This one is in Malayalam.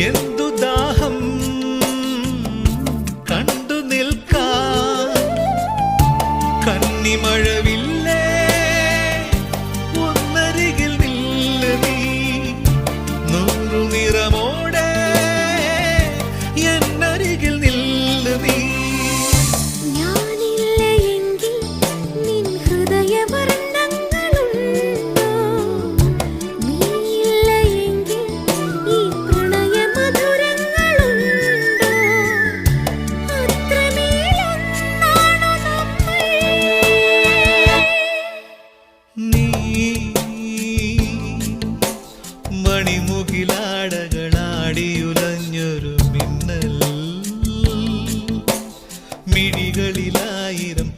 എന്തു ദാഹം കണ്ടു നിൽക്കാൻ? ഒന്നരികിൽ നില്ല നീ. നൂറു എന്നരികിൽ നില്ല നീ. ഞാനില്ല എങ്കിൽ നിൻ ഹൃദയമറ മണിമുകിലാടകളാടിയുലഞ്ഞൊരു മിന്നൽ. മിടികളിലായിരം